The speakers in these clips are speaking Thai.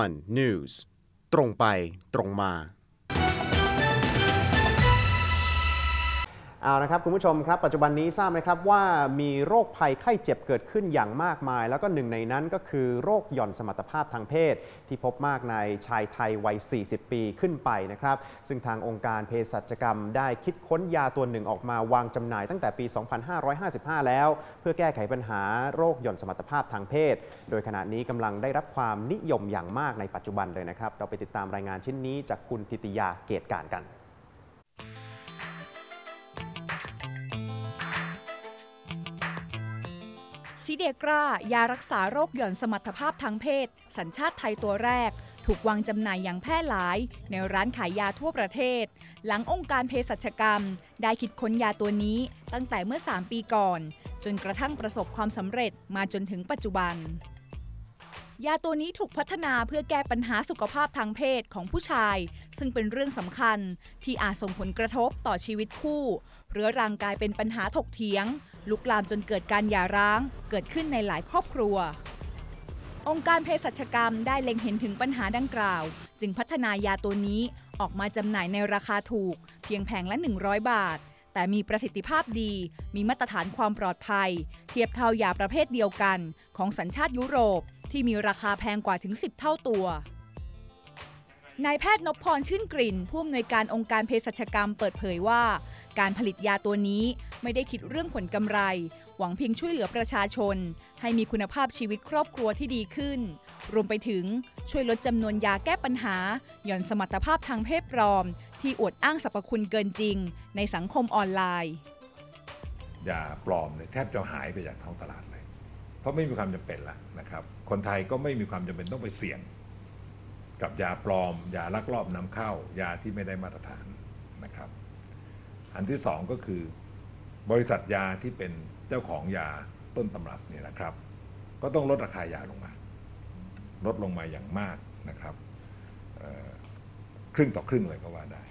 one news ตรงไปตรงมา เอาละครับคุณผู้ชมครับปัจจุบันนี้ทราบไหมครับว่ามีโรคภัยไข้เจ็บเกิดขึ้นอย่างมากมาย แล้วก็หนึ่งในนั้นก็คือโรคหย่อนสมรรถภาพทางเพศ ที่พบมากในชายไทยวัย 40 ปีขึ้นไปนะครับซึ่งทางองค์การเภสัชกรรมได้คิดค้นยาตัวหนึ่งออกมาวางจำหน่ายตั้งแต่ปี 2555 แล้ว เพื่อแก้ไขปัญหาโรคหย่อนสมรรถภาพทางเพศ โดยขณะนี้กำลังได้รับความนิยมอย่างมากในปัจจุบันเลยนะครับเราไปติดตามรายงานชิ้นนี้จากคุณทิติยาเกตการกัน ซิเดกรายารักษาโรคหย่อนสมรรถภาพทางเพศ สัญชาติไทยตัวแรก ถูกวางจำหน่ายอย่างแพร่หลาย ในร้านขายยาทั่วประเทศ หลังองค์การเภสัชกรรม ได้คิดค้นยาตัวนี้ตั้งแต่เมื่อ 3 ปีก่อน จนกระทั่งประสบความสำเร็จมาจนถึงปัจจุบัน ยาตัวนี้ถูกพัฒนาเพื่อแก้ปัญหาสุขภาพทางเพศของผู้ชาย ซึ่งเป็นเรื่องสำคัญที่อาจส่งผลกระทบต่อชีวิตคู่ เรื้อรังกลายเป็นปัญหาถกเถียง ลุกลามจนเกิดการหย่าร้าง เกิดขึ้นในหลายครอบครัว องค์การเภสัชกรรมได้เล็งเห็นถึงปัญหาดังกล่าว จึงพัฒนายาตัวนี้ออกมาจำหน่ายในราคาถูก เพียงแผงละ 100 บาท แต่มีประสิทธิภาพดี มีมาตรฐานความปลอดภัย เทียบเท่ายาประเภทเดียวกัน ของสัญชาติยุโรป ที่มีราคาแพงกว่าถึง 10 เท่าตัวนายแพทย์นพพรชื่นกลิ่น ผู้อำนวยการองค์การเภสัชกรรมเปิดเผยว่า การผลิตยาตัวนี้ไม่ได้คิดเรื่องผลกำไร หวังเพียงช่วยเหลือประชาชน ให้มีคุณภาพชีวิตครอบครัวที่ดีขึ้น รวมไปถึงช่วยลดจำนวนยาแก้ปัญหา หย่อนสมรรถภาพทางเพศปลอม ที่อวดอ้างสรรพคุณเกินจริง ในสังคมออนไลน์ ยาปลอมเนี่ยแทบจะหายไปจากท้องตลาดเลย ราะไม่มีความจำเป็นละนะครับ คนไทยก็ไม่มีความจำเป็นต้องไปเสี่ยง กับยาปลอม ยาลักลอบนำเข้ายาที่ไม่ได้มาตรฐานนะครับ อันที่สองก็คือบริษัทยาที่เป็นเจ้าของยาต้นตำรับเนี่ยนะครับ ก็ต้องลดราคายาลงมา ลดลงมาอย่างมากนะครับครึ่งต่อครึ่งเลยก็ว่าได้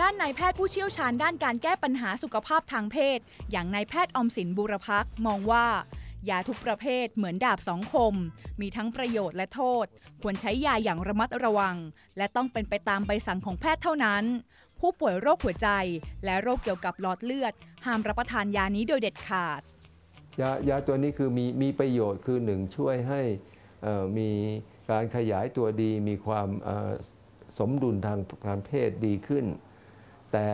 ด้านนายแพทย์ผู้เชี่ยวชาญด้านการแก้ปัญหาสุขภาพทางเพศ อย่างนายแพทย์อมสินบุรพักษ์มองว่า ยาทุกประเภทเหมือนดาบสองคม มีทั้งประโยชน์และโทษ ควรใช้ยาอย่างระมัดระวัง และต้องเป็นไปตามใบสั่งของแพทย์เท่านั้น ผู้ป่วยโรคหัวใจ และโรคเกี่ยวกับหลอดเลือด ห้ามรับประทานยานี้โดยเด็ดขาด ยายาตัวนี้คือมีมีประโยชน์คือหนึ่งช่วยให้มีการขยายตัวดีมีความสมดุลทางทางเพศดีขึ้น แต่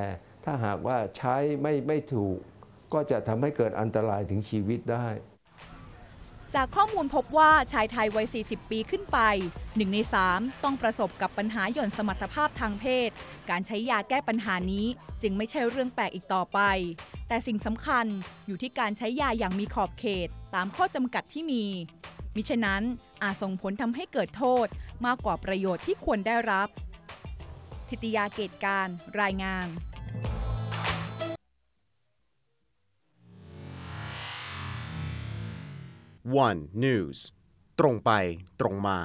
ถ้าหากว่าใช้ไม่ไม่ถูกก็จะทำให้เกิดอันตรายถึงชีวิตได้ จากข้อมูลพบว่าชายไทยวัย 40 ปีขึ้นไป 1 ใน 3 ต้องประสบกับปัญหาหย่อนสมรรถภาพทางเพศ การใช้ยาแก้ปัญหานี้จึงไม่ใช่เรื่องแปลกอีกต่อไป แต่สิ่งสำคัญอยู่ที่การใช้ยาอย่างมีขอบเขต ตามข้อจำกัดที่มี มิฉะนั้นอาจส่งผลทำให้เกิดโทษมากกว่าประโยชน์ที่ควรได้รับ ทิติยาเกตการ รายงาน one news ตรงไปตรงมา